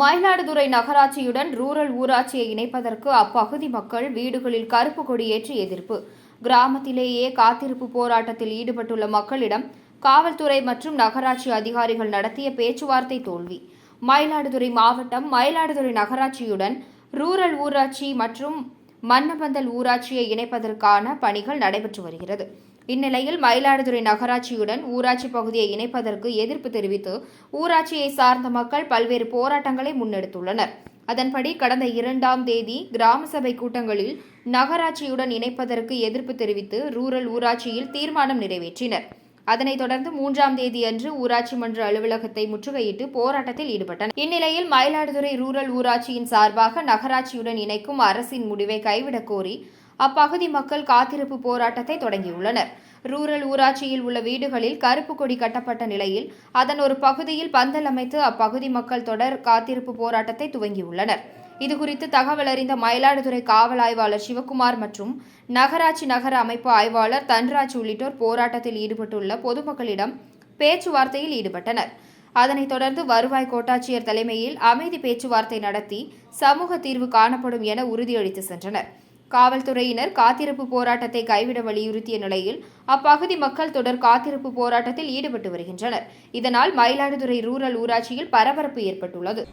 Mayiladuthurai நகராட்சியுடன் rural ஊராட்சியை இணைப்பதற்கு அப்பகுதி மக்கள் வீடுகளில் கருப்பு கொடியேற்றி எதிர்ப்பு. கிராமத்திலேயே காத்திருப்பு போராட்டத்தில் ஈடுபட்டுள்ள மக்களிடம் காவல்துறை மற்றும் நகராட்சி அதிகாரிகள் நடத்திய பேச்சுவார்த்தை தோல்வி. மயிலாடுதுறை மாவட்டம் மயிலாடுதுறை நகராட்சியுடன் ரூரல் ஊராட்சி மற்றும் மன்னபந்தல் ஊராட்சியை இணைப்பதற்கான பணிகள் நடைபெற்று வருகிறது. இந்நிலையில் மயிலாடுதுறை நகராட்சியுடன் ஊராட்சி பகுதியை இணைப்பதற்கு எதிர்ப்பு தெரிவித்து ஊராட்சியை சார்ந்த மக்கள் பல்வேறு போராட்டங்களை முன்னெடுத்துள்ளனர். அதன்படி கடந்த இரண்டாம் தேதி கிராம சபை கூட்டங்களில் நகராட்சியுடன் இணைப்பதற்கு எதிர்ப்பு தெரிவித்து ரூரல் ஊராட்சியில் தீர்மானம் நிறைவேற்றினர். அதனைத் தொடர்ந்து மூன்றாம் தேதியன்று ஊராட்சி மன்ற அலுவலகத்தை முற்றுகையிட்டு போராட்டத்தில் ஈடுபட்டனர். இந்நிலையில் மயிலாடுதுறை ரூரல் ஊராட்சியின் சார்பாக நகராட்சியுடன் இணைக்கும் அரசின் முடிவை கைவிடக் கோரி அப்பகுதி மக்கள் காத்திருப்பு போராட்டத்தை தொடங்கியுள்ளனர். ரூரல் ஊராட்சியில் உள்ள வீடுகளில் கருப்பு கொடி கட்டப்பட்ட நிலையில் அதன் ஒரு பகுதியில் பந்தல் அமைத்து அப்பகுதி மக்கள் தொடர் காத்திருப்பு போராட்டத்தை துவங்கியுள்ளனர். இதுகுறித்து தகவல் அறிந்த மயிலாடுதுறை காவல் ஆய்வாளர் சிவக்குமார் மற்றும் நகராட்சி நகர அமைப்பு ஆய்வாளர் தன்ராஜ் உள்ளிட்டோர் போராட்டத்தில் ஈடுபட்டுள்ள பொதுமக்களிடம் பேச்சுவார்த்தையில் ஈடுபட்டனர். அதனைத் தொடர்ந்து வருவாய் கோட்டாட்சியர் தலைமையில் அமைதி பேச்சுவார்த்தை நடத்தி சமூக தீர்வு காணப்படும் என உறுதியளித்து சென்றனர். காவல்துறையினர் காத்திருப்பு போராட்டத்தை கைவிட வலியுறுத்திய நிலையில் அப்பகுதி மக்கள் தொடர் காத்திருப்பு போராட்டத்தில் ஈடுபட்டு வருகின்றனர். இதனால் மயிலாடுதுறை ரூரல் ஊராட்சியில் பரபரப்பு ஏற்பட்டுள்ளது.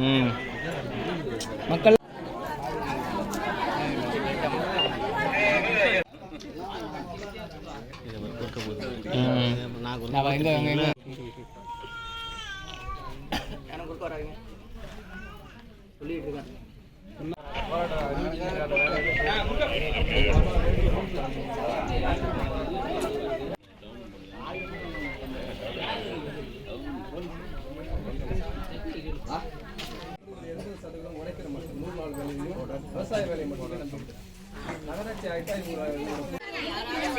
ம். மக்கள் ம். நான் எங்க எங்க எங்க விவசாய வேலை மட்டும் நகராட்சி ஆகிட்டா இவங்க